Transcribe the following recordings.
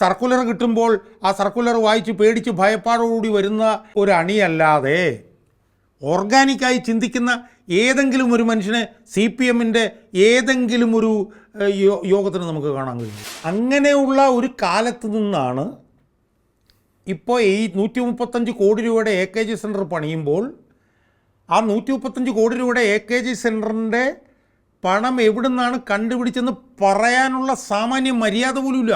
Circular കിട്ടുമ്പോൾ ആ circular വായിച്ച് പേടിച്ച് ഭയപ്പാടോടുകൂടി വരുന്ന ഒരു അണിയല്ലാതെ ഓർഗാനിക്കായി ചിന്തിക്കുന്ന ഏതെങ്കിലും ഒരു മനുഷ്യനെ സി പി എമ്മിന്റെ ഏതെങ്കിലും ഒരു യോഗത്തിന് നമുക്ക് കാണാൻ കഴിയും. അങ്ങനെയുള്ള ഒരു കാലത്ത് നിന്നാണ് ഇപ്പോൾ ഈ നൂറ്റി മുപ്പത്തഞ്ച് കോടി രൂപയുടെ എ കെ ജി സെന്റർ പണിയുമ്പോൾ ആ നൂറ്റി മുപ്പത്തഞ്ച് കോടി രൂപയുടെ എ കെ ജി സെന്ററിന്റെ പണം എവിടുന്നാണ് കണ്ടുപിടിച്ചെന്ന് പറയാനുള്ള സാമാന്യ മര്യാദ പോലുമില്ല.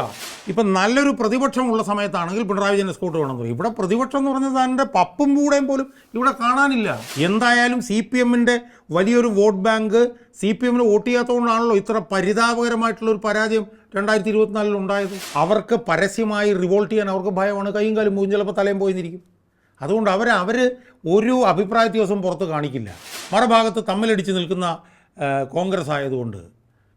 ഇപ്പം നല്ലൊരു പ്രതിപക്ഷമുള്ള സമയത്താണെങ്കിൽ പിണറായി വിജയൻ എസ്കോട്ട് വേണം പറയും. ഇവിടെ പ്രതിപക്ഷം എന്ന് പറഞ്ഞാൽ അതിന്റെ പപ്പും കൂടെയും പോലും ഇവിടെ കാണാനില്ല. എന്തായാലും സി പി എമ്മിന്റെ വലിയൊരു വോട്ട് ബാങ്ക് സി പി എമ്മിന് വോട്ട് ചെയ്യാത്തതുകൊണ്ടാണല്ലോ ഇത്ര പരിതാപകരമായിട്ടുള്ളൊരു പരാജയം രണ്ടായിരത്തി ഇരുപത്തിനാലിൽ ഉണ്ടായത്. അവർക്ക് പരസ്യമായി റിവോൾട്ട് ചെയ്യാൻ അവർക്ക് ഭയമാണ്. കൈയും കാലും പോയി ചിലപ്പോൾ തലയും പോയിരിക്കും അതുകൊണ്ട് അവർ അവർ ഒരു അഭിപ്രായ വ്യത്യാസവും പുറത്ത് കാണിക്കില്ല. മറുഭാഗത്ത് തമ്മിലടിച്ച് നിൽക്കുന്ന കോൺഗ്രസ് ആയതുകൊണ്ട്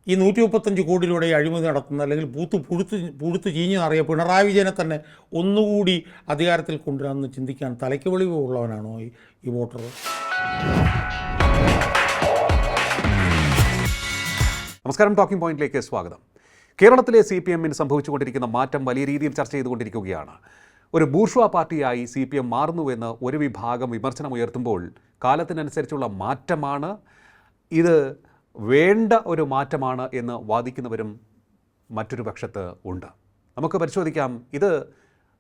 ഈ നൂറ്റി മുപ്പത്തഞ്ച് കോടി രൂപയുടെ അഴിമതി നടത്തുന്ന അല്ലെങ്കിൽ പൂത്ത് പുഴുത്ത് പുഴുത്ത് ചീഞ്ഞു നിറയ പിണറായി വിജയനെ തന്നെ ഒന്നുകൂടി അധികാരത്തിൽ കൊണ്ടുവരാമെന്ന് ചിന്തിക്കാൻ തലയ്ക്ക് വെളിവ് ഉള്ളവനാണോ ഈ ഈ വോട്ടർ? നമസ്കാരം. ടോക്കിംഗ് പോയിന്റിലേക്ക് സ്വാഗതം. കേരളത്തിലെ സി പി എമ്മിന് സംഭവിച്ചുകൊണ്ടിരിക്കുന്ന മാറ്റം വലിയ രീതിയിൽ ചർച്ച ചെയ്തുകൊണ്ടിരിക്കുകയാണ്. ഒരു ബൂർഷ്വ പാർട്ടിയായി സി പി എം മാറുന്നുവെന്ന് ഒരു വിഭാഗം വിമർശനം ഉയർത്തുമ്പോൾ കാലത്തിനനുസരിച്ചുള്ള മാറ്റമാണ് ഇത് വേണ്ട ഒരു മാറ്റമാണ് എന്ന് വാദിക്കുന്നവരും മറ്റൊരു പക്ഷത്ത് ഉണ്ട്. നമുക്ക് പരിശോധിക്കാം. ഇത്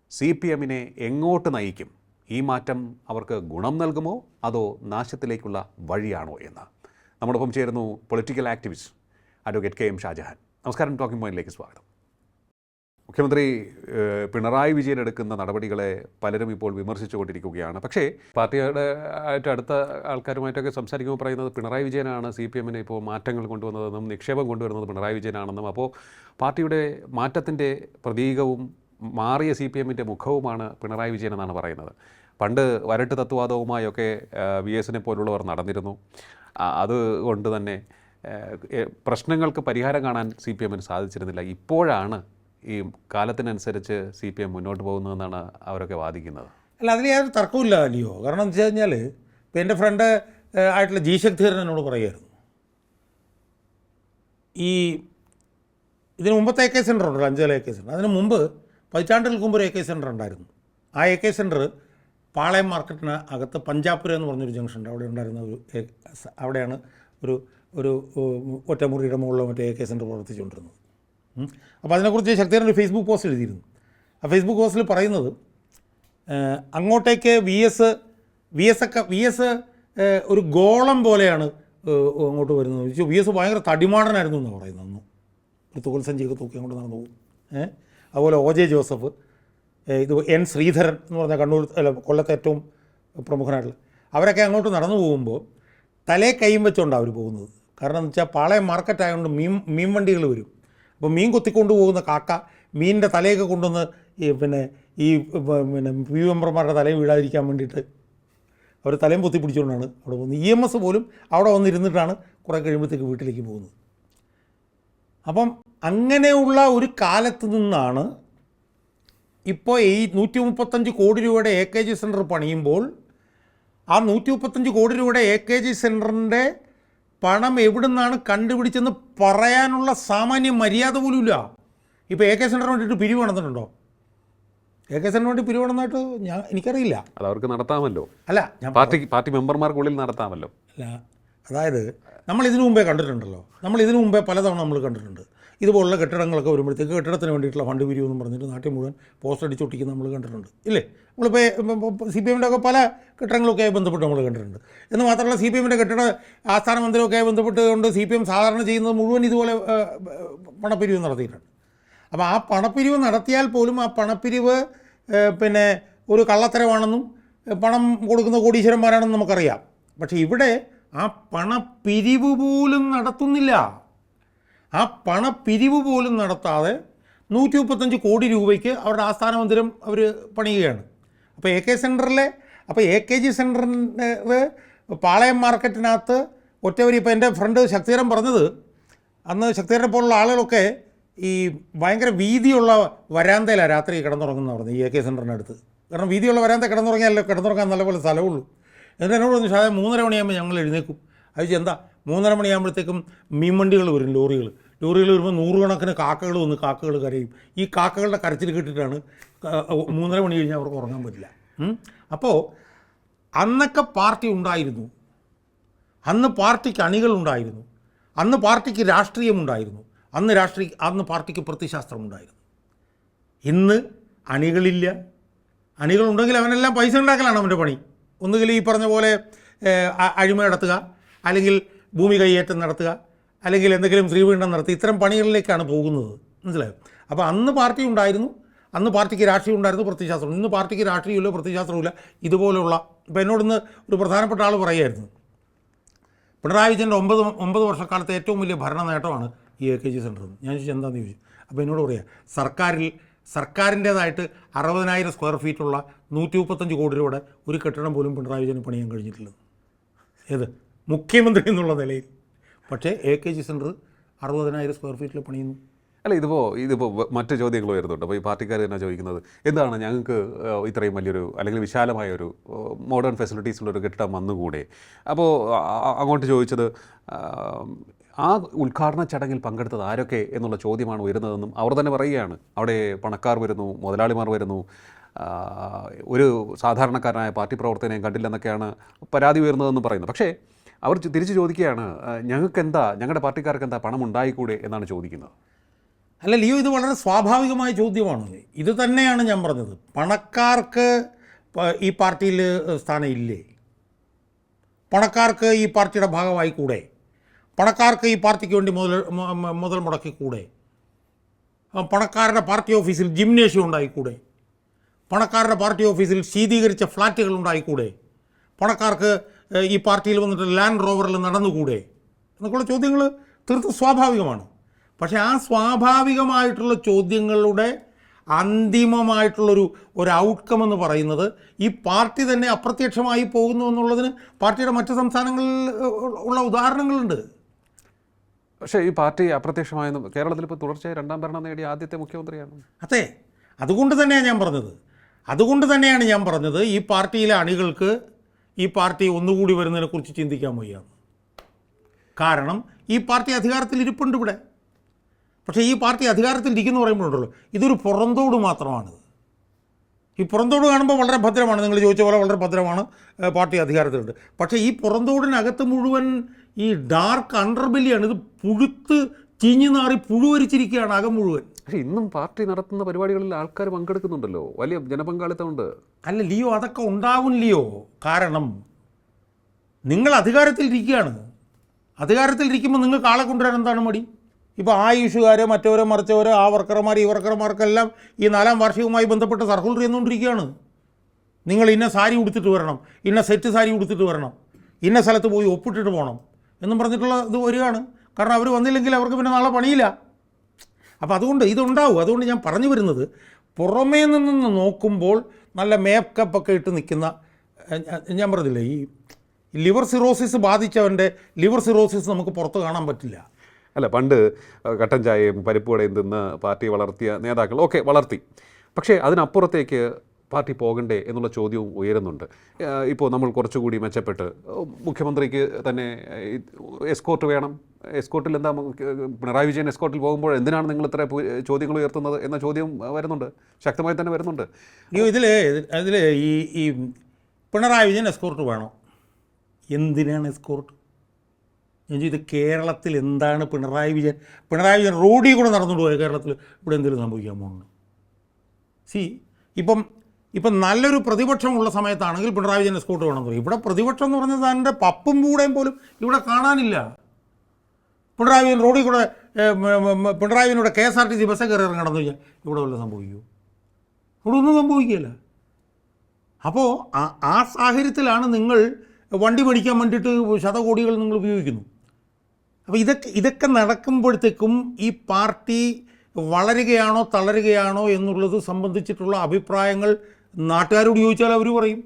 സി പി എമ്മിനെ എങ്ങോട്ട് നയിക്കും? ഈ മാറ്റം അവർക്ക് ഗുണം നൽകുമോ? അതോ നാശത്തിലേക്കുള്ള വഴിയാണോ എന്ന്? നമ്മോടൊപ്പം ചേരുന്നു political activist advocate K M Shajahan. നമസ്കാരം. ടോക്കിംഗ് പോയിന്റിലേക്ക് സ്വാഗതം. മുഖ്യമന്ത്രി പിണറായി വിജയൻ എടുക്കുന്ന നടപടികളെ പലരും ഇപ്പോൾ വിമർശിച്ചുകൊണ്ടിരിക്കുകയാണ്. പക്ഷേ പാർട്ടിയുടെ ആയിട്ട് അടുത്ത ആൾക്കാരുമായിട്ടൊക്കെ സംസാരിക്കുമ്പോൾ പറയുന്നത് പിണറായി വിജയനാണ് സി പി എമ്മിനെ ഇപ്പോൾ മാറ്റങ്ങൾ കൊണ്ടുവന്നതെന്നും നിക്ഷേപം കൊണ്ടുവരുന്നത് പിണറായി വിജയനാണെന്നും. അപ്പോൾ പാർട്ടിയുടെ മാറ്റത്തിന്റെ പ്രതീകവും മാറിയ സി പി എമ്മിന്റെ മുഖവുമാണ് പിണറായി വിജയൻ എന്നാണ് പറയുന്നത്. പണ്ട് വരട്ട് തത്വവാദവുമായൊക്കെ വി എസിനെ പോലുള്ളവർ നടന്നിരുന്നു. അതുകൊണ്ട് തന്നെ പ്രശ്നങ്ങൾക്ക് പരിഹാരം കാണാൻ സി പി എമ്മിന് സാധിച്ചിരുന്നില്ല. ഇപ്പോഴാണ് ഈ കാലത്തിനനുസരിച്ച് സി പി എം മുന്നോട്ട് പോകുന്നതെന്നാണ് അവരൊക്കെ വാദിക്കുന്നത്? അല്ല അതിന് യാതൊരു തർക്കമില്ല അല്ലയോ കാരണം എന്ന് വെച്ച് കഴിഞ്ഞാൽ ഇപ്പം എന്റെ ഫ്രണ്ട് ആയിട്ടുള്ള ജി ശക്തിധരൻ എന്നോട് പറയുമായിരുന്നു ഈ ഇതിന് മുമ്പത്തെ എ കെ സെന്റർ ഉണ്ടല്ലോ അഞ്ചല എ കെ സെന്റർ അതിന് മുമ്പ് പതിറ്റാണ്ടുകൾക്ക് മുമ്പ് ഒരു എ കെ സെന്റർ ഉണ്ടായിരുന്നു. ആ എ കെ സെന്റർ പാളയം മാർക്കറ്റിന് അകത്ത് പഞ്ചാപുര എന്ന് പറഞ്ഞൊരു ജംഗ്ഷൻ ഉണ്ട്. അവിടെ ഉണ്ടായിരുന്ന ഒരു അവിടെയാണ് ഒരു ഒരു ഒറ്റമുറിയുടെ മുകളിലോ മറ്റേ എ കെ സെന്റർ പ്രവർത്തിച്ചുകൊണ്ടിരുന്നത്. അപ്പോൾ അതിനെക്കുറിച്ച് ശക്തികരൻ ഒരു ഫേസ്ബുക്ക് പോസ്റ്റ് എഴുതിയിരുന്നു. ആ ഫേസ്ബുക്ക് പോസ്റ്റിൽ പറയുന്നത് അങ്ങോട്ടേക്ക് വി എസ് വി എസ് ഒക്കെ വി എസ് ഒരു ഗോളം പോലെയാണ് അങ്ങോട്ട് വരുന്നത്. ചോദിച്ചു വി എസ് ഭയങ്കര തടിമാടനായിരുന്നു എന്ന് പറയുന്നത് അന്ന്. ഒരു തുകൽ സഞ്ചിയൊക്കെ തൂക്കി അങ്ങോട്ട് നടന്നു പോകും. ഏഹ് അതുപോലെ ഒ ജെ ജോസഫ് ഇത് എൻ ശ്രീധരൻ എന്ന് പറഞ്ഞ കണ്ണൂർ അല്ല കൊല്ലത്തെ ഏറ്റവും പ്രമുഖനായിട്ടുള്ള അവരൊക്കെ അങ്ങോട്ട് നടന്നു പോകുമ്പോൾ തലേ കൈയും വെച്ചുകൊണ്ടാണ് അവർ പോകുന്നത്. കാരണം എന്ന് വെച്ചാൽ പാളയം മാർക്കറ്റ് ആയതുകൊണ്ട് മീൻ മീൻ വണ്ടികൾ വരും. അപ്പോൾ മീൻ കൊത്തിക്കൊണ്ട് പോകുന്ന കാക്ക മീനിന്റെ തലയൊക്കെ കൊണ്ടുവന്ന് പിന്നെ ഈ പിന്നെ വി മെമ്പർമാരുടെ തലയും വീഴാതിരിക്കാൻ വേണ്ടിയിട്ട് അവർ തലയും പൊത്തി പിടിച്ചുകൊണ്ടാണ് അവിടെ പോകുന്നത്. ഇ എം എസ് പോലും അവിടെ വന്നിരുന്നിട്ടാണ് കുറേ കഴിയുമ്പോഴത്തേക്ക് വീട്ടിലേക്ക് പോകുന്നത്. അപ്പം അങ്ങനെയുള്ള ഒരു കാലത്ത് നിന്നാണ് ഇപ്പോൾ ഈ നൂറ്റി മുപ്പത്തഞ്ച് കോടി രൂപയുടെ എ കെ ജി സെന്റർ പണിയുമ്പോൾ ആ നൂറ്റി മുപ്പത്തഞ്ച് കോടി രൂപയുടെ എ കെ ജി സെന്ററിന്റെ പണം എവിടുന്നാണ് കണ്ടുപിടിച്ചെന്ന് പറയാനുള്ള സാമാന്യ മര്യാദ പോലുമില്ല. ഇല്ല ഇപ്പോൾ എ കെ സെന്ററിന് വേണ്ടിയിട്ട് പിരിവ് നടന്നിട്ടുണ്ടോ? എ കെ സെന്ററിന് വേണ്ടി പിരിവ് നടന്നിട്ട് ഞാൻ എനിക്കറിയില്ല. അത് അവർക്ക് നടത്താമല്ലോ. അല്ല ഞാൻ പാർട്ടി പാർട്ടി മെമ്പർമാർക്കുള്ളിൽ നടത്താമല്ലോ. അല്ല അതായത് നമ്മൾ ഇതിനു മുമ്പേ കണ്ടിട്ടുണ്ടല്ലോ. നമ്മൾ ഇതിനു മുമ്പേ പലതവണ നമ്മൾ കണ്ടിട്ടുണ്ട്. ഇതുപോലുള്ള കെട്ടിടങ്ങളൊക്കെ വരുമ്പോഴത്തേക്ക് കെട്ടിടത്തിന് വേണ്ടിയിട്ടുള്ള ഫണ്ട് പിരിവെന്ന് പറഞ്ഞിട്ട് നാട്ടിൽ മുഴുവൻ പോസ്റ്റ് അടിച്ചൊട്ടിക്കുന്ന നമ്മൾ കണ്ടിട്ടുണ്ട്. ഇല്ലേ? നമ്മളിപ്പോൾ സി പി എമ്മിന്റെ ഒക്കെ പല കെട്ടിടങ്ങളൊക്കെ ആയി ബന്ധപ്പെട്ട് നമ്മൾ കണ്ടിട്ടുണ്ട്. എന്ന് മാത്രമല്ല സി പി എമ്മിന്റെ കെട്ടിട ആസ്ഥാന മന്ദിരമൊക്കെ ആയി ബന്ധപ്പെട്ടുകൊണ്ട് സി പി എം സാധാരണ ചെയ്യുന്നത് മുഴുവൻ ഇതുപോലെ പണപ്പിരിവ് നടത്തിയിട്ടുണ്ട്. അപ്പോൾ ആ പണപ്പിരിവ് നടത്തിയാൽ പോലും ആ പണപ്പിരിവ് പിന്നെ ഒരു കള്ളത്തരമാണെന്നും പണം കൊടുക്കുന്ന കോടീശ്വരന്മാരാണെന്നും നമുക്കറിയാം. പക്ഷേ ഇവിടെ ആ പണപ്പിരിവ് പോലും നടത്തുന്നില്ല. ആ പണപ്പിരിവ് പോലും നടത്താതെ നൂറ്റി മുപ്പത്തഞ്ച് കോടി രൂപയ്ക്ക് അവരുടെ ആസ്ഥാന മന്ദിരം അവർ പണിയുകയാണ്. അപ്പോൾ എ കെ സെന്ററിലെ അപ്പോൾ എ കെ ജി സെന്ററിന്റെ പാളയം മാർക്കറ്റിനകത്ത് ഒറ്റവരി ഇപ്പോൾ എന്റെ ഫ്രണ്ട് ശക്തിധരൻ പറഞ്ഞത് അന്ന് ശക്തിധരനെ പോലുള്ള ആളുകളൊക്കെ ഈ ഭയങ്കര വീതിയുള്ള വരാന്തയിലാണ് രാത്രി കിടന്നുറങ്ങുന്ന പറഞ്ഞു ഈ എ കെ സെന്ററിന്റെ അടുത്ത്. കാരണം വീതിയുള്ള വരാന്ത കിടന്നുറങ്ങിയാലോ കിടന്നുറങ്ങാൻ നല്ലപോലെ സ്ഥലമുള്ളൂ എന്നിട്ട് എന്നോട് പറഞ്ഞു സാധാരണ മൂന്നര മണിയാകുമ്പോൾ ഞങ്ങൾ എഴുന്നേക്കും അത് എന്താ? മൂന്നര മണിയാകുമ്പോഴത്തേക്കും മീൻ വണ്ടികൾ വരും ലോറികൾ. ലോറികൾ വരുമ്പോൾ നൂറുകണക്കിന് കാക്കകൾ വന്ന് കാക്കകൾ കരയും. ഈ കാക്കകളുടെ കരച്ചിൽ കേട്ടിട്ടാണ് ക- മൂന്നര മണി കഴിഞ്ഞാൽ അവർക്ക് ഉറങ്ങാൻ പറ്റില്ല. അപ്പോൾ അന്നൊക്കെ പാർട്ടി ഉണ്ടായിരുന്നു. അന്ന് പാർട്ടിക്ക് അണികൾ ഉണ്ടായിരുന്നു അന്ന് പാർട്ടിക്ക് രാഷ്ട്രീയമുണ്ടായിരുന്നു. അന്ന് രാഷ്ട്രീയ അന്ന് പാർട്ടിക്ക് പ്രത്യശാസ്ത്രം ഉണ്ടായിരുന്നു ഇന്ന് അണികളില്ല. അണികളുണ്ടെങ്കിൽ അവനെല്ലാം പൈസ ഉണ്ടാക്കലാണ് അവന്റെ പണി. ഒന്നുകിൽ ഈ പറഞ്ഞ പോലെ അഴിമ നടത്തുക അല്ലെങ്കിൽ ഭൂമി കൈയേറ്റം നടത്തുക അല്ലെങ്കിൽ എന്തെങ്കിലും ശ്രീപീഠം നടത്തി ഇത്തരം പണികളിലേക്കാണ് പോകുന്നത്. മനസ്സിലായോ? അപ്പോൾ അന്ന് പാർട്ടി ഉണ്ടായിരുന്നു. അന്ന് പാർട്ടിക്ക് രാഷ്ട്രീയം ഉണ്ടായിരുന്നു പ്രത്യശാസ്ത്രം. ഇന്ന് പാർട്ടിക്ക് രാഷ്ട്രീയമില്ല പ്രത്യശാസ്ത്രമില്ല ഇതുപോലുള്ള ഇപ്പോൾ എന്നോടൊന്ന് ഒരു പ്രധാനപ്പെട്ട ആൾ പറയുമായിരുന്നു പിണറായി വിജയന്റെ ഒമ്പത് ഒമ്പത് വർഷക്കാലത്തെ ഏറ്റവും വലിയ ഭരണ നേട്ടമാണ് ഈ എ കെ ജി സെന്റർ എന്ന് ഞാൻ ചോദിച്ചു എന്താണെന്ന് ചോദിച്ചു. അപ്പോൾ എന്നോട് പറയാം സർക്കാരിൽ സർക്കാരിന്റേതായിട്ട് അറുപതിനായിരം സ്ക്വയർ ഫീറ്റുള്ള നൂറ്റി മുപ്പത്തഞ്ച് കോടി രൂപയുടെ ഒരു കെട്ടിടം പോലും പിണറായി വിജയന് പണിയാൻ കഴിഞ്ഞിട്ടില്ല. ഏത്? മുഖ്യമന്ത്രി എന്നുള്ള നിലയിൽ. പക്ഷേ എ കെ ജി സെന്റർ അറുപതിനായിരം സ്ക്വയർ ഫീറ്റിൽ പണിയുന്നു. അല്ല ഇതിപ്പോൾ ഇതിപ്പോൾ മറ്റു ചോദ്യങ്ങൾ വരുന്നുണ്ട്. അപ്പോൾ ഈ പാർട്ടിക്കാർ തന്നെ ചോദിക്കുന്നത്? എന്താണ് ഞങ്ങൾക്ക് ഇത്രയും വലിയൊരു അല്ലെങ്കിൽ വിശാലമായ ഒരു മോഡേൺ ഫെസിലിറ്റീസ് ഉള്ളൊരു കെട്ടിടം വന്നുകൂടെ? അപ്പോൾ അങ്ങോട്ട് ചോദിച്ചത് ആ, ഉദ്ഘാടന ചടങ്ങിൽ പങ്കെടുത്തത് ആരൊക്കെ എന്നുള്ള ചോദ്യമാണ് ഉയരുന്നതെന്നും അവർ തന്നെ പറയുകയാണ്. അവിടെ പണക്കാർ വരുന്നു മുതലാളിമാർ വരുന്നു. ഒരു സാധാരണക്കാരനായ പാർട്ടി പ്രവർത്തനയും കണ്ടില്ലെന്നൊക്കെയാണ് പരാതി ഉയർന്നതെന്ന് പറയുന്നത്. പക്ഷേ അവർ തിരിച്ചു ചോദിക്കുകയാണ് ഞങ്ങൾക്ക് എന്താ ഞങ്ങളുടെ പാർട്ടിക്കാർക്ക് എന്താ പണം ഉണ്ടായിക്കൂടെ എന്നാണ് ചോദിക്കുന്നത്. അല്ല ലിയോ ഇത് വളരെ സ്വാഭാവികമായ ചോദ്യമാണ്. ഇത് തന്നെയാണ് ഞാൻ പറഞ്ഞത്. പണക്കാർക്ക് ഈ പാർട്ടിയിൽ സ്ഥാനം ഇല്ലേ പണക്കാർക്ക് ഈ പാർട്ടിയുടെ ഭാഗമായി കൂടെ പണക്കാർക്ക് ഈ പാർട്ടിക്ക് വേണ്ടി മുതൽ മുതൽ മുടക്കി കൂടെ പണക്കാരുടെ പാർട്ടി ഓഫീസിൽ ജിംനേഷ്യം ഉണ്ടായിക്കൂടെ? പണക്കാരുടെ പാർട്ടി ഓഫീസിൽ ശീതീകരിച്ച ഫ്ലാറ്റുകൾ ഉണ്ടായിക്കൂടെ? പണക്കാർക്ക് ഈ പാർട്ടിയിൽ വന്നിട്ട് ലാൻഡ് റോവറിൽ നടന്നുകൂടെ? എന്നൊക്കെയുള്ള ചോദ്യങ്ങൾ തീർത്തും സ്വാഭാവികമാണ്. പക്ഷേ ആ സ്വാഭാവികമായിട്ടുള്ള ചോദ്യങ്ങളുടെ അന്തിമമായിട്ടുള്ളൊരു ഒരു ഔട്ട്കം എന്ന് പറയുന്നത് ഈ പാർട്ടി തന്നെ അപ്രത്യക്ഷമായി പോകുന്നു എന്നുള്ളതിന് പാർട്ടിയുടെ മറ്റു സംസ്ഥാനങ്ങളിൽ ഉള്ള ഉദാഹരണങ്ങളുണ്ട്. പക്ഷേ ഈ പാർട്ടി അപ്രത്യക്ഷമായെന്നും കേരളത്തിൽ ഇപ്പോൾ തുടർച്ചയായി രണ്ടാം ഭരണം നേടിയ ആദ്യത്തെ മുഖ്യമന്ത്രിയാണ്. അതെ അതുകൊണ്ട് തന്നെയാണ് ഞാൻ പറഞ്ഞത്. അതുകൊണ്ട് തന്നെയാണ് ഞാൻ പറഞ്ഞത് ഈ പാർട്ടിയിലെ അണികൾക്ക് ഈ പാർട്ടി ഒന്നുകൂടി വരുന്നതിനെക്കുറിച്ച് ചിന്തിക്കാൻ വയ്യ കാരണം ഈ പാർട്ടി അധികാരത്തിൽ ഇരിപ്പുണ്ട് ഇവിടെ. പക്ഷേ ഈ പാർട്ടി അധികാരത്തിൽ ഇരിക്കുന്നു പറയുമ്പോഴുണ്ടല്ലോ ഇതൊരു പുറന്തോട് മാത്രമാണിത് ഈ പുറന്തോട് കാണുമ്പോൾ വളരെ ഭദ്രമാണ്. നിങ്ങൾ ചോദിച്ച പോലെ വളരെ ഭദ്രമാണ് പാർട്ടി അധികാരത്തിലുണ്ട്. പക്ഷേ ഈ പുറന്തോടിനകത്ത് മുഴുവൻ ഈ ഡാർക്ക് അണ്ടർബെല്ലിയാണ്. ഇത് പുഴുത്ത് ചീഞ്ഞു നാറി പുഴുവരിച്ചിരിക്കുകയാണ് അകം മുഴുവൻ. പക്ഷേ ഇന്നും പാർട്ടി നടത്തുന്ന പരിപാടികളിൽ ആൾക്കാർ പങ്കെടുക്കുന്നുണ്ടല്ലോ. വലിയ ജനപങ്കാളിത്തമുണ്ട്. അല്ല ലിയോ അതൊക്കെ ഉണ്ടാവും ലിയോ. കാരണം നിങ്ങൾ അധികാരത്തിൽ അധികാരത്തിലിരിക്കുമ്പോൾ നിങ്ങൾക്ക് ആളെ കൊണ്ടുവരാൻ എന്താണ് മടി? ഇപ്പോൾ ആ ഇഷ്യൂകാരെ മറ്റവരോ മറിച്ചവരോ ആ വർക്കർമാർ ഈ വർക്കർമാർക്കെല്ലാം ഈ നാലാം വാർഷികവുമായി ബന്ധപ്പെട്ട് സർക്കുലർ ചെയ്യുന്നുകൊണ്ടിരിക്കുകയാണ് നിങ്ങൾ ഇന്ന സാരി ഉടുത്തിട്ട് വരണം ഇന്ന സെറ്റ് സാരി ഉടുത്തിട്ട് വരണം ഇന്ന സ്ഥലത്ത് പോയി ഒപ്പിട്ടിട്ട് പോകണം എന്നും പറഞ്ഞിട്ടുള്ള ഇത് വരികയാണ്. കാരണം അവർ വന്നില്ലെങ്കിൽ അവർക്ക് പിന്നെ നാളെ പണിയില്ല. അപ്പോൾ അതുകൊണ്ട് ഇതുണ്ടാവും. അതുകൊണ്ട് ഞാൻ പറഞ്ഞു വരുന്നത് പുറമേ നിന്ന് നോക്കുമ്പോൾ നല്ല മേക്കപ്പ് ഒക്കെ ഇട്ട് നിൽക്കുന്ന ഞാൻ- പറഞ്ഞില്ലേ ഈ ലിവർ സിറോസിസ് ബാധിച്ചവന്റെ ലിവർ സിറോസിസ് നമുക്ക് പുറത്ത് കാണാൻ പറ്റില്ല. അല്ല പണ്ട് കട്ടൻ ചായയും പരിപ്പുവടയും തിന്ന് പാർട്ടി വളർത്തിയ നേതാക്കൾ ഓക്കെ വളർത്തി. പക്ഷേ അതിനപ്പുറത്തേക്ക് പാർട്ടി പോകണ്ടേ എന്നുള്ള ചോദ്യവും ഉയരുന്നുണ്ട്. ഇപ്പോൾ നമ്മൾ കുറച്ചുകൂടി മെച്ചപ്പെട്ട് മുഖ്യമന്ത്രിക്ക് തന്നെ എസ്കോർട്ട് വേണം. എസ്കോർട്ടിൽ എന്താ പിണറായി വിജയൻ എസ്കോർട്ടിൽ പോകുമ്പോൾ എന്തിനാണ് നിങ്ങൾ ഇത്ര ചോദ്യങ്ങൾ ഉയർത്തുന്നത് എന്ന ചോദ്യം വരുന്നുണ്ട്. ശക്തമായി തന്നെ വരുന്നുണ്ട്. ഇതിൽ അതിൽ ഈ ഈ പിണറായി വിജയൻ എസ്കോർട്ട് വേണോ? എന്തിനാണ് എസ്കോർട്ട്? ഞാൻ ചോദിച്ചത് കേരളത്തിൽ എന്താണ് പിണറായി വിജയൻ? പിണറായി വിജയൻ റോഡിൽ കൂടെ നടന്നുകൊണ്ട് പോയ കേരളത്തിൽ ഇവിടെ എന്തെങ്കിലും സംഭവിക്കാൻ പോകുന്നു സി ഇപ്പം ഇപ്പം നല്ലൊരു പ്രതിപക്ഷമുള്ള സമയത്താണെങ്കിൽ പിണറായി വിജയൻ എസ്കോട്ട് വേണം പറയും. ഇവിടെ പ്രതിപക്ഷം എന്ന് പറഞ്ഞാൽ തന്റെ പപ്പും കൂടെയും പോലും ഇവിടെ കാണാനില്ല. പിണറായി വിജയൻ റോഡിൽ കൂടെ Pinarayi വിജയനോട് K S R T C ബസ്സൊക്കെ കയറി ഇറങ്ങണമെന്ന് കഴിഞ്ഞാൽ ഇവിടെ വല്ലതും സംഭവിക്കുമോ ഇവിടെ ഒന്നും സംഭവിക്കില്ല അപ്പോൾ ആ ആ സാഹചര്യത്തിലാണ് നിങ്ങൾ വണ്ടി മേടിക്കാൻ വേണ്ടിയിട്ട് ശതകോടികൾ നിങ്ങൾ ഉപയോഗിക്കുന്നു. അപ്പോൾ ഇതൊക്കെ ഇതൊക്കെ നടക്കുമ്പോഴത്തേക്കും ഈ പാർട്ടി വളരുകയാണോ തളരുകയാണോ എന്നുള്ളത് സംബന്ധിച്ചിട്ടുള്ള അഭിപ്രായങ്ങൾ നാട്ടുകാരോട് ചോദിച്ചാൽ അവർ പറയും.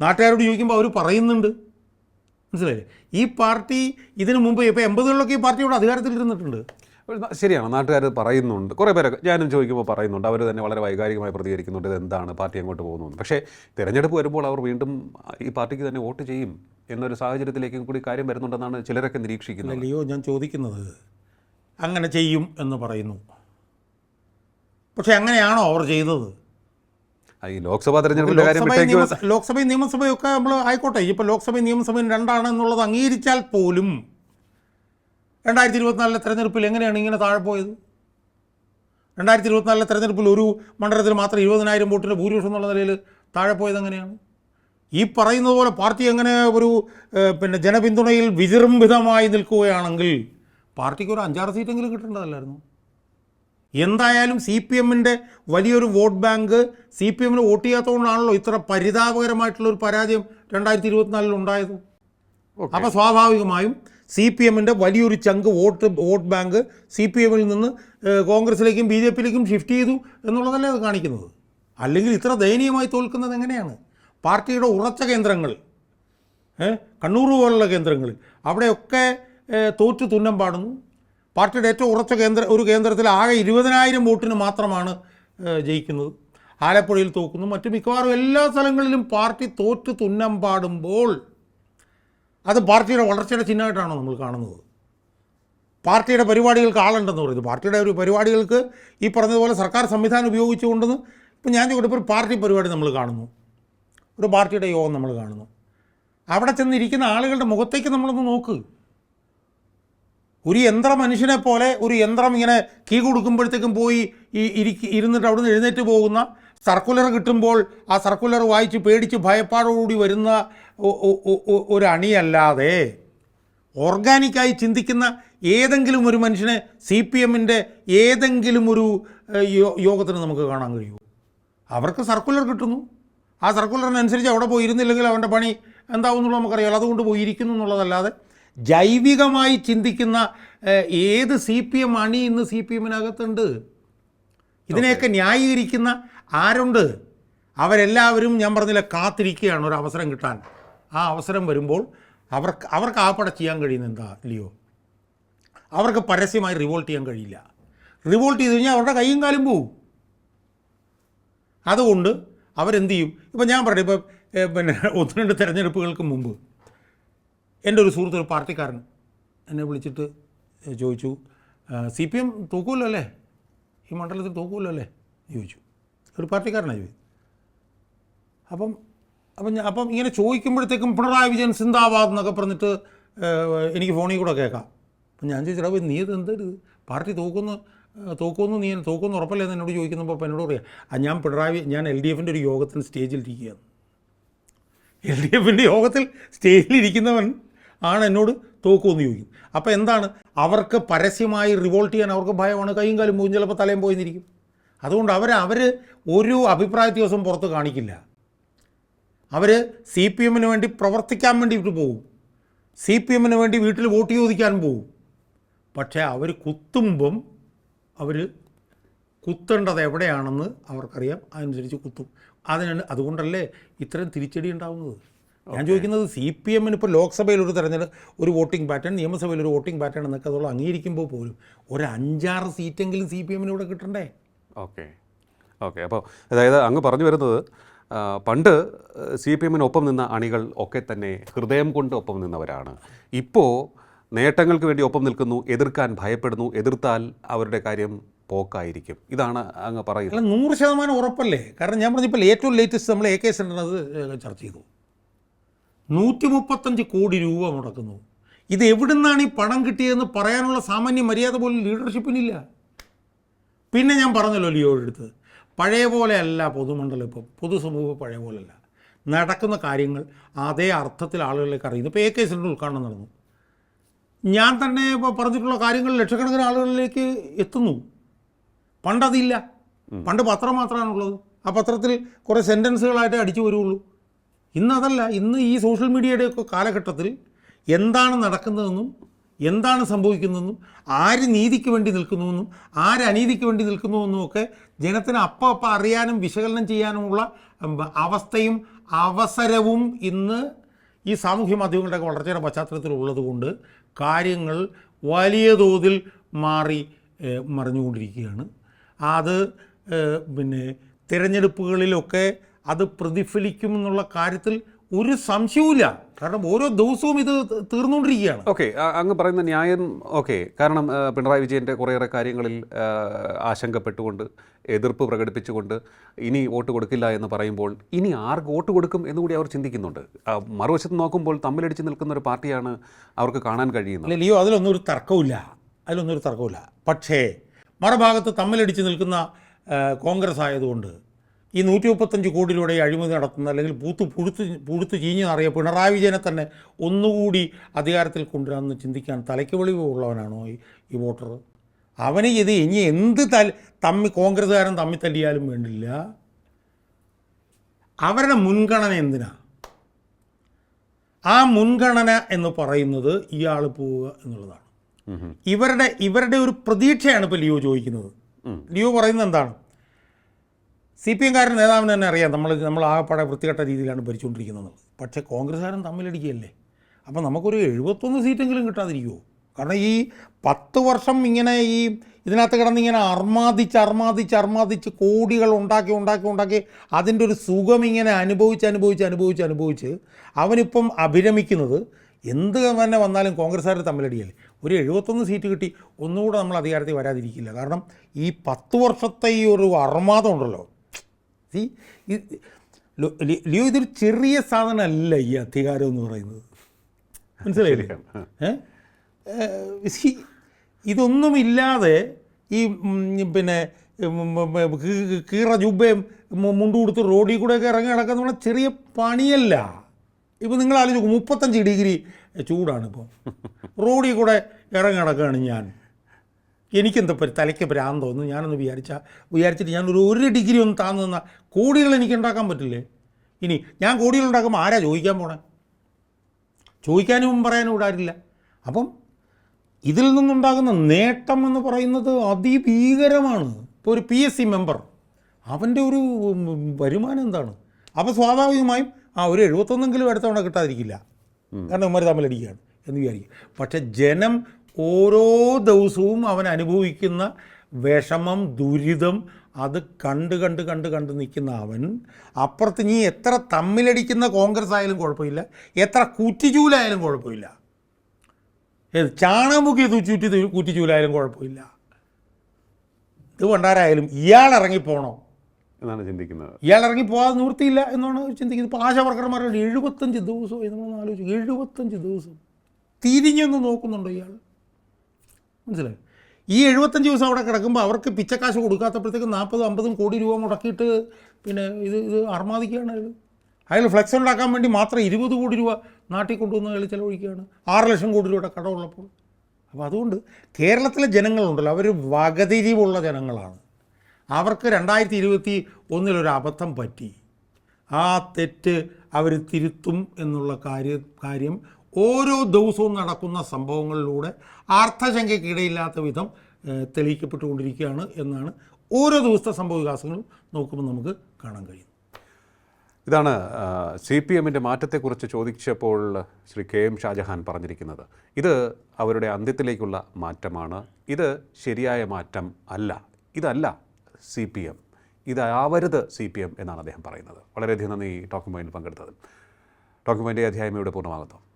നാട്ടുകാരോട് ചോദിക്കുമ്പോൾ അവർ പറയുന്നുണ്ട്. മനസ്സിലായില്ലേ? ഈ പാർട്ടി ഇതിനു മുമ്പ് ഇപ്പോൾ എൺപതുകളിലൊക്കെ ഈ പാർട്ടിയുടെ അധികാരത്തിലിരുന്നിട്ടുണ്ട് ഒരു ന- ശരിയാണ്. നാട്ടുകാർ പറയുന്നുണ്ട്. കുറേ പേരൊക്കെ ഞാനും ചോദിക്കുമ്പോൾ പറയുന്നുണ്ട്. അവർ തന്നെ വളരെ വൈകാരികമായി പ്രതികരിക്കുന്നുണ്ട് ഇത് എന്താണ് പാർട്ടി അങ്ങോട്ട് പോകുന്നു. പക്ഷേ തിരഞ്ഞെടുപ്പ് വരുമ്പോൾ അവർ വീണ്ടും ഈ പാർട്ടിക്ക് തന്നെ വോട്ട് ചെയ്യും എന്നൊരു സാഹചര്യത്തിലേക്കും കൂടി കാര്യം വരുന്നുണ്ടെന്നാണ് ചിലരൊക്കെ നിരീക്ഷിക്കുന്നത്. അല്ലയോ ഞാൻ ചോദിക്കുന്നത് അങ്ങനെ ചെയ്യും എന്ന് പറയുന്നു. പക്ഷേ അങ്ങനെയാണോ അവർ ചെയ്തത്? ഈ ലോക്സഭാ തെരഞ്ഞെടുപ്പിന്റെ കാര്യം ലോക്സഭയും നിയമസഭയും ഒക്കെ നമ്മൾ ആയിക്കോട്ടെ. ഇപ്പോൾ ലോക്സഭയും നിയമസഭയും രണ്ടാണ് എന്നുള്ളത് അംഗീകരിച്ചാൽ പോലും രണ്ടായിരത്തി ഇരുപത്തിനാലിലെ തെരഞ്ഞെടുപ്പിൽ എങ്ങനെയാണ് ഇങ്ങനെ താഴെ പോയത്? രണ്ടായിരത്തി ഇരുപത്തിനാലിലെ തെരഞ്ഞെടുപ്പിൽ ഒരു മണ്ഡലത്തിൽ മാത്രം ഇരുപതിനായിരം വോട്ടിന്റെ ഭൂരിപക്ഷം എന്നുള്ള നിലയിൽ താഴെ പോയത് എങ്ങനെയാണ്? ഈ പറയുന്നത് പോലെ പാർട്ടി എങ്ങനെ ഒരു പിന്നെ ജനപിന്തുണയിൽ വിജൃംഭിതമായി നിൽക്കുകയാണെങ്കിൽ പാർട്ടിക്ക് ഒരു അഞ്ചാറ് സീറ്റെങ്കിലും കിട്ടേണ്ടതല്ലായിരുന്നു? എന്തായാലും സി പി എമ്മിന്റെ വലിയൊരു വോട്ട് ബാങ്ക് സി പി എമ്മിന് വോട്ട് ചെയ്യാത്തതുകൊണ്ടാണല്ലോ ഇത്ര പരിതാപകരമായിട്ടുള്ള ഒരു പരാജയം രണ്ടായിരത്തി ഇരുപത്തിനാലിൽ ഉണ്ടായത്. അപ്പോൾ സ്വാഭാവികമായും സി പി എമ്മിന്റെ വലിയൊരു ചങ്ക് vote vote bank C P എമ്മിൽ നിന്ന് കോൺഗ്രസിലേക്കും ബി ജെ പിയിലേക്കും ഷിഫ്റ്റ് ചെയ്തു എന്നുള്ളതല്ലേ അത് കാണിക്കുന്നത്? അല്ലെങ്കിൽ ഇത്ര ദയനീയമായി തോൽക്കുന്നത് എങ്ങനെയാണ്? പാർട്ടിയുടെ ഉറച്ച കേന്ദ്രങ്ങൾ കണ്ണൂർ പോലുള്ള കേന്ദ്രങ്ങൾ അവിടെയൊക്കെ തോറ്റു തുന്നം പാടുന്നു. പാർട്ടിയുടെ ഏറ്റവും ഉറച്ച കേന്ദ്ര ഒരു കേന്ദ്രത്തിൽ ആകെ ഇരുപതിനായിരം വോട്ടിന് മാത്രമാണ് ജയിക്കുന്നത്. ആലപ്പുഴയിൽ തോക്കുന്നു. മറ്റു മിക്കവാറും എല്ലാ സ്ഥലങ്ങളിലും പാർട്ടി തോറ്റു തുന്നം പാടുമ്പോൾ അത് പാർട്ടിയുടെ വളർച്ചയുടെ ചിഹ്നമായിട്ടാണോ നമ്മൾ കാണുന്നത്? പാർട്ടിയുടെ പരിപാടികൾക്ക് ആളുണ്ടെന്ന് പറയുന്നത്. പാർട്ടിയുടെ ഒരു പരിപാടികൾക്ക് ഈ പറഞ്ഞതുപോലെ സർക്കാർ സംവിധാനം ഉപയോഗിച്ചുകൊണ്ടെന്ന് ഇപ്പം ഞാൻ ചോദിക്കട്ടെ ഒരു പാർട്ടി പരിപാടി നമ്മൾ കാണുന്നു. ഒരു പാർട്ടിയുടെ യോഗം നമ്മൾ കാണുന്നു. അവിടെ ചെന്നിരിക്കുന്ന ആളുകളുടെ മുഖത്തേക്ക് നമ്മളൊന്ന് നോക്ക്. ഒരു യന്ത്ര മനുഷ്യനെ പോലെ ഒരു യന്ത്രം ഇങ്ങനെ കീ കൊടുക്കുമ്പോഴത്തേക്കും പോയി ഈ ഇരിക്കി ഇരുന്നിട്ട് അവിടുന്ന് എഴുന്നേറ്റ് പോകുന്ന സർക്കുലർ കിട്ടുമ്പോൾ ആ സർക്കുലർ വായിച്ച് പേടിച്ച് ഭയപ്പാടോടുകൂടി വരുന്ന ഒരു അണിയല്ലാതെ ഓർഗാനിക്കായി ചിന്തിക്കുന്ന ഏതെങ്കിലും ഒരു മനുഷ്യനെ സി പി എമ്മിന്റെ ഏതെങ്കിലും ഒരു യോഗത്തിന് നമുക്ക് കാണാൻ കഴിയുമോ? അവർക്ക് സർക്കുലർ കിട്ടുന്നു. ആ സർക്കുലറിനനുസരിച്ച് അവിടെ പോയി ഇരുന്നില്ലെങ്കിൽ അവന്റെ പണി എന്താവും എന്നുള്ളത് നമുക്കറിയാം അതുകൊണ്ട് പോയിരിക്കുന്നു എന്നുള്ളതല്ലാതെ ജൈവികമായി ചിന്തിക്കുന്ന ഏത് സി പി എം അണി ഇന്ന് സി പി എമ്മിനകത്തുണ്ട്? ഇതിനെയൊക്കെ ന്യായീകരിക്കുന്ന ആരുണ്ട്? അവരെല്ലാവരും ഞാൻ പറഞ്ഞില്ല കാത്തിരിക്കുകയാണ്. ഒരു അവസരം കിട്ടാൻ. ആ അവസരം വരുമ്പോൾ അവർക്ക് അവർക്ക് ആപ്പടെ ചെയ്യാൻ കഴിയുന്ന എന്താ ഇല്ലയോ അവർക്ക് പരസ്യമായി റിവോൾട്ട് ചെയ്യാൻ കഴിയില്ല. റിവോൾട്ട് ചെയ്ത് കഴിഞ്ഞാൽ അവരുടെ കൈയും കാലും പോവും. അതുകൊണ്ട് അവരെന്ത് ചെയ്യും? ഇപ്പം ഞാൻ പറയട്ടെ ഇപ്പം പിന്നെ ഒന്ന് രണ്ട് തിരഞ്ഞെടുപ്പുകൾക്ക് മുമ്പ് എന്റെ ഒരു സുഹൃത്ത് ഒരു പാർട്ടിക്കാരൻ എന്നെ വിളിച്ചിട്ട് ചോദിച്ചു സി പി എം തൂക്കുമല്ലോ അല്ലേ ഈ മണ്ഡലത്തിൽ എന്ന് ചോദിച്ചു. ഒരു പാർട്ടിക്കാരനാണ് ചോദിച്ചു അപ്പം അപ്പം ഞാൻ അപ്പം ഇങ്ങനെ ചോദിക്കുമ്പോഴത്തേക്കും പിണറായി വിജയൻ സിന്ദാബാദ് എന്നൊക്കെ പറഞ്ഞിട്ട് എനിക്ക് ഫോണിൽ കൂടെ കേൾക്കാം. അപ്പം ഞാൻ ചോദിച്ചിട്ട് അപ്പോൾ നീ ഇത് എന്തൊരു പാർട്ടി തൂക്കുന്ന തൂക്കുമെന്ന് നീ തൂക്കുമെന്ന് ഉറപ്പല്ലേ? എന്ന് എന്നോട് ചോദിക്കുന്നപ്പോൾ അപ്പം എന്നോട് പറയാം ആ ഞാൻ പിണറായി ഞാൻ എൽ ഡി എഫിന്റെ ഒരു യോഗത്തിന് സ്റ്റേജിലിരിക്കുകയാണ് എൽ ഡി എഫിന്റെ യോഗത്തിൽ സ്റ്റേജിലിരിക്കുന്നവൻ ആണ് എന്നോട് തോക്കുമെന്ന് ചോദിക്കും. അപ്പോൾ എന്താണ്? അവർക്ക് പരസ്യമായി റിവോൾട്ട് ചെയ്യാൻ അവർക്ക് ഭയമാണ്. കൈയും കാലും പോകും ചിലപ്പോൾ തലയും പോയിന്നിരിക്കും. അതുകൊണ്ട് അവർ അവർ ഒരു അഭിപ്രായ ദിവസം പുറത്ത് കാണിക്കില്ല. അവർ സി പി എമ്മിന് വേണ്ടി പ്രവർത്തിക്കാൻ വേണ്ടിയിട്ട് പോകും. സി പി എമ്മിന് വേണ്ടി വീട്ടിൽ വോട്ട് ചോദിക്കാൻ പോകും. പക്ഷേ അവർ കുത്തുമ്പം അവർ കുത്തേണ്ടത് എവിടെയാണെന്ന് അവർക്കറിയാം. അതനുസരിച്ച് കുത്തും. അതിനാണ് അതുകൊണ്ടല്ലേ ഇത്രയും തിരിച്ചടി ഉണ്ടാവുന്നത്? ഞാൻ ചോദിക്കുന്നത് സി പി എമ്മിന് ഇപ്പോൾ ലോക്സഭയിൽ ഒരു തെരഞ്ഞെടുപ്പ് ഒരു വോട്ടിംഗ് പാറ്റേൺ നിയമസഭയിൽ ഒരു വോട്ടിംഗ് പാറ്റേൺ എന്നൊക്കെ അതുള്ള അംഗീകരിക്കുമ്പോൾ പോലും ഒരു അഞ്ചാറ് സീറ്റെങ്കിലും സി പി എമ്മിന് ഇവിടെ കിട്ടണ്ടേ? ഓക്കെ ഓക്കെ അപ്പോൾ അതായത് അങ്ങ് പറഞ്ഞു വരുന്നത് പണ്ട് സി പി എമ്മിനൊപ്പം നിന്ന അണികൾ ഒക്കെ തന്നെ ഹൃദയം കൊണ്ട് ഒപ്പം നിന്നവരാണ്. ഇപ്പോൾ നേട്ടങ്ങൾക്ക് വേണ്ടി ഒപ്പം നിൽക്കുന്നു എതിർക്കാൻ ഭയപ്പെടുന്നു എതിർത്താൽ അവരുടെ കാര്യം പോക്കായിരിക്കും. ഇതാണ് അങ്ങ് പറയുന്നത്. അല്ല നൂറ് ശതമാനം ഉറപ്പല്ലേ? കാരണം ഞാൻ പറഞ്ഞപ്പോൾ ഏറ്റവും ലേറ്റസ്റ്റ് നമ്മൾ എ കെ സെന്ററിനത് ചർച്ച ചെയ്തു. നൂറ്റി മുപ്പത്തഞ്ച് കോടി രൂപ മുടക്കുന്നു. ഇത് എവിടുന്നാണ് ഈ പണം കിട്ടിയതെന്ന് പറയാനുള്ള സാമാന്യ മര്യാദ പോലും ലീഡർഷിപ്പിനില്ല. പിന്നെ ഞാൻ പറഞ്ഞല്ലോ ലിയോയുടെ അടുത്ത് പഴയ പോലെയല്ല പൊതുമണ്ഡലം ഇപ്പം പൊതുസമൂഹം പഴയ പോലെയല്ല. നടക്കുന്ന കാര്യങ്ങൾ അതേ അർത്ഥത്തിൽ ആളുകളിലേക്ക് അറിയുന്നു. ഇപ്പോൾ എ കെ സിന്റെ ഉദ്ഘാടനം നടന്നു. ഞാൻ തന്നെ ഇപ്പോൾ പറഞ്ഞിട്ടുള്ള കാര്യങ്ങൾ ലക്ഷക്കണക്കിന് ആളുകളിലേക്ക് എത്തുന്നു. പണ്ടതില്ല. പണ്ട് പത്രം മാത്രമാണുള്ളത്. ആ പത്രത്തിൽ കുറേ സെന്റൻസുകളായിട്ട് അടിച്ചു വരുള്ളൂ. ഇന്ന് അതല്ല ഇന്ന് ഈ സോഷ്യൽ മീഡിയയുടെ ഒക്കെ കാലഘട്ടത്തിൽ എന്താണ് നടക്കുന്നതെന്നും എന്താണ് സംഭവിക്കുന്നതെന്നും ആര് നീതിക്ക് വേണ്ടി നിൽക്കുന്നുവെന്നും ആര് അനീതിക്ക് വേണ്ടി നിൽക്കുന്നുവെന്നും ഒക്കെ ജനത്തിന് അപ്പം അപ്പം അറിയാനും വിശകലനം ചെയ്യാനുമുള്ള അവസ്ഥയും അവസരവും ഇന്ന് ഈ സാമൂഹ്യ മാധ്യമങ്ങളുടെ വളർച്ചയുടെ പശ്ചാത്തലത്തിൽ ഉള്ളതുകൊണ്ട് കാര്യങ്ങൾ വലിയ തോതിൽ മാറി മറിഞ്ഞുകൊണ്ടിരിക്കുകയാണ്. അത് പിന്നെ തിരഞ്ഞെടുപ്പുകളിലൊക്കെ അത് പ്രതിഫലിക്കും എന്നുള്ള കാര്യത്തിൽ ഒരു സംശയവുമില്ല. കാരണം ഓരോ ദിവസവും ഇത് തീർന്നുകൊണ്ടിരിക്കുകയാണ്. ഓക്കെ അങ്ങ് പറയുന്ന ന്യായം ഓക്കെ. കാരണം പിണറായി വിജയന്റെ കുറേയേറെ കാര്യങ്ങളിൽ ആശങ്കപ്പെട്ടുകൊണ്ട് എതിർപ്പ് പ്രകടിപ്പിച്ചുകൊണ്ട് ഇനി വോട്ട് കൊടുക്കില്ല എന്ന് പറയുമ്പോൾ ഇനി ആർക്ക് വോട്ട് കൊടുക്കും എന്നുകൂടി അവർ ചിന്തിക്കുന്നുണ്ട്. മറുവശത്ത് നോക്കുമ്പോൾ തമ്മിലടിച്ച് നിൽക്കുന്ന ഒരു പാർട്ടിയാണ് അവർക്ക് കാണാൻ കഴിയുന്നത്. ലിയോ അതിലൊന്നും ഒരു തർക്കമില്ല അതിലൊന്നും ഒരു തർക്കമില്ല പക്ഷേ മറുഭാഗത്ത് തമ്മിലടിച്ച് നിൽക്കുന്ന കോൺഗ്രസ് ആയതുകൊണ്ട് ഈ നൂറ്റി മുപ്പത്തഞ്ച് കോടിയിലൂടെ അഴിമതി നടത്തുന്ന അല്ലെങ്കിൽ പൂത്ത് പുഴുത്ത് പുഴുത്ത് ചീഞ്ഞു നിറയെ പിണറായി വിജയനെ തന്നെ ഒന്നുകൂടി അധികാരത്തിൽ കൊണ്ടുവരാമെന്ന് ചിന്തിക്കാൻ തലയ്ക്ക് വെളിവ് ഉള്ളവനാണോ ഈ ഈ വോട്ടർ? അവന് ഇത് ഇനി എന്ത് തൽ തമ്മി കോൺഗ്രസ്സുകാരൻ തമ്മി തല്ലിയാലും വേണ്ടില്ല. അവരുടെ മുൻഗണന എന്തിനാ? ആ മുൻഗണന എന്ന് പറയുന്നത് ഇയാൾ പോവുക എന്നുള്ളതാണ്. ഇവരുടെ ഇവരുടെ ഒരു പ്രതീക്ഷയാണ് ഇപ്പോൾ ലിയോ ചോദിക്കുന്നത്. ലിയോ പറയുന്നത് എന്താണ്? സി പി എംകാരൻ നേതാവിന് തന്നെ അറിയാം. നമ്മൾ നമ്മൾ ആകെപ്പാടെ വൃത്തികെട്ട രീതിയിലാണ് ഭരിച്ചുകൊണ്ടിരിക്കുന്നത്. പക്ഷേ കോൺഗ്രസ്സുകാരൻ തമ്മിലടിക്കുകയല്ലേ? അപ്പോൾ നമുക്കൊരു എഴുപത്തൊന്ന് സീറ്റെങ്കിലും കിട്ടാതിരിക്കുമോ കാരണം ഈ പത്ത് വർഷം ഇങ്ങനെ ഈ ഇതിനകത്ത് കിടന്ന് ഇങ്ങനെ അർമാദിച്ച് അർമാദിച്ച് അർമാദിച്ച് കോടികൾ ഉണ്ടാക്കി ഉണ്ടാക്കി ഉണ്ടാക്കി അതിന്റെ ഒരു സുഖം ഇങ്ങനെ അനുഭവിച്ച് അനുഭവിച്ച് അനുഭവിച്ച് അനുഭവിച്ച് അവനിപ്പം അഭിരമിക്കുന്നത് എന്ത് തന്നെ വന്നാലും കോൺഗ്രസ്സുകാർ തമ്മിലടിയല്ലേ? ഒരു എഴുപത്തൊന്ന് സീറ്റ് കിട്ടി ഒന്നുകൂടെ നമ്മൾ അധികാരത്തിൽ വരാതിരിക്കില്ല. കാരണം ഈ പത്ത് വർഷത്തെ ഈ ഒരു അർമാദം ഉണ്ടല്ലോ ലി- ലിയോ ഇതൊരു ചെറിയ സാധനമല്ല ഈ അധികാരം എന്ന് പറയുന്നത്. മനസ്സിലായില്ലേ? ഏഹ് ഇതൊന്നുമില്ലാതെ ഈ പിന്നെ കീറ ജുബയും മുണ്ടു കൊടുത്ത് റോഡിൽ കൂടെയൊക്കെ ഇറങ്ങി നടക്കുന്ന നമ്മളെ ചെറിയ പണിയല്ല. ഇപ്പോൾ നിങ്ങൾ ആലോചിക്കും മുപ്പത്തഞ്ച് ഡിഗ്രി ചൂടാണ് ഇപ്പോൾ റോഡിൽ കൂടെ ഇറങ്ങി നടക്കുകയാണ് ഞാൻ. എനിക്കെന്താ ഒരു തലയ്ക്ക് ഭ്രാന്തോന്ന് ഞാനൊന്ന് വിചാരിച്ച വിചാരിച്ചിട്ട് ഞാനൊരു ഒരു ഒരു ഡിഗ്രി ഒന്ന് താന്നു തന്നാൽ കോടികൾ എനിക്ക് ഉണ്ടാക്കാൻ പറ്റില്ലേ? ഇനി ഞാൻ കോടികൾ ഉണ്ടാക്കുമ്പോൾ ആരാ ചോദിക്കാൻ പോണേ? ചോദിക്കാനും പറയാനും ഇടാറില്ല അപ്പം ഇതിൽ നിന്നുണ്ടാകുന്ന നേട്ടം എന്ന് പറയുന്നത് അതിഭീകരമാണ്. ഇപ്പോൾ ഒരു പി എസ് സി മെമ്പർ അവന്റെ ഒരു വരുമാനം എന്താണ്? അപ്പോൾ സ്വാഭാവികമായും ആ ഒരു എഴുപത്തൊന്നെങ്കിലും അടുത്തവണ കിട്ടാതിരിക്കില്ല. കാരണം ഇവന്മാർ തമ്മിലടിക്കുകയാണ് എന്ന് വിചാരിക്കും പക്ഷേ ജനം ഓരോ ദിവസവും അവൻ അനുഭവിക്കുന്ന വിഷമം ദുരിതം അത് കണ്ട് കണ്ട് കണ്ട് കണ്ട് നിൽക്കുന്ന അവൻ. അപ്പുറത്ത് നീ എത്ര തമ്മിലടിക്കുന്ന കോൺഗ്രസ് ആയാലും കുഴപ്പമില്ല. എത്ര കൂറ്റിച്ചൂലായാലും കുഴപ്പമില്ല. ഏത് ചാണകമുക്കി ചുറ്റി കൂറ്റിച്ചൂലായാലും കുഴപ്പമില്ല. ഇത് കൊണ്ടാരായാലും ഇയാൾ ഇറങ്ങിപ്പോണോ? എന്നാണ് ചിന്തിക്കുന്നത്. ഇയാൾ ഇറങ്ങി പോകാതെ നിവൃത്തിയില്ല എന്നാണ് ചിന്തിക്കുന്നത്. ഇപ്പോൾ ആശാവർക്കർമാരുടെ എഴുപത്തഞ്ച് ദിവസം എന്നാലോചിച്ചു ആലോചിച്ചു. എഴുപത്തഞ്ച് ദിവസം. തിരിഞ്ഞൊന്ന് നോക്കുന്നുണ്ടോ ഇയാൾ? മനസ്സിലായി? ഈ എഴുപത്തഞ്ച് ദിവസം അവിടെ കിടക്കുമ്പോൾ അവർക്ക് പിച്ചക്കാശ് കൊടുക്കാത്തപ്പോഴത്തേക്ക് നാൽപ്പതും അമ്പതും കോടി രൂപ മുടക്കിയിട്ട് പിന്നെ ഇത് ഇത് അർമാദിക്കുകയാണ് അയാൾ അയാൾ ഫ്ലെക്സ് ഉണ്ടാക്കാൻ വേണ്ടി മാത്രം ഇരുപത് കോടി രൂപ നാട്ടിൽ കൊണ്ടുവന്ന് അയാൾ ചിലവഴിക്കുകയാണ്. ആറ് ലക്ഷം കോടി രൂപയുടെ കടമുള്ളപ്പോൾ അപ്പോൾ അതുകൊണ്ട് കേരളത്തിലെ ജനങ്ങളുണ്ടല്ലോ അവർ വകതിരിവുള്ള ജനങ്ങളാണ്. അവർക്ക് രണ്ടായിരത്തി ഇരുപത്തി ഒന്നിലൊരു അബദ്ധം പറ്റി. ആ തെറ്റ് അവർ തിരുത്തും എന്നുള്ള കാര്യ കാര്യം ഓരോ ദിവസവും നടക്കുന്ന സംഭവങ്ങളിലൂടെ അർത്ഥശങ്കയ്ക്കിടയില്ലാത്ത വിധം തെളിയിക്കപ്പെട്ടുകൊണ്ടിരിക്കുകയാണ് എന്നാണ് ഓരോ ദിവസത്തെ സംഭവ വികാസങ്ങളും നോക്കുമ്പോൾ നമുക്ക് കാണാൻ കഴിയും. ഇതാണ് സി പി എമ്മിന്റെ മാറ്റത്തെക്കുറിച്ച് ചോദിച്ചപ്പോൾ ശ്രീ കെ എം ഷാജഹാൻ പറഞ്ഞിരിക്കുന്നത്. ഇത് അവരുടെ അന്ത്യത്തിലേക്കുള്ള മാറ്റമാണ്. ഇത് ശരിയായ മാറ്റം അല്ല. ഇതല്ല സി പി എം. ഇതാവരുത് സി പി എം എന്നാണ് അദ്ദേഹം പറയുന്നത്. വളരെയധികം നന്ദി ടോക്കിംഗ് പോയിന്റിൽ പങ്കെടുത്തത് ടോക്കിംഗ് അധ്യായം ഇവിടെ പൂർണമാകുന്നു.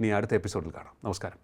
ഇനി അടുത്ത എപ്പിസോഡിൽ കാണാം. നമസ്കാരം.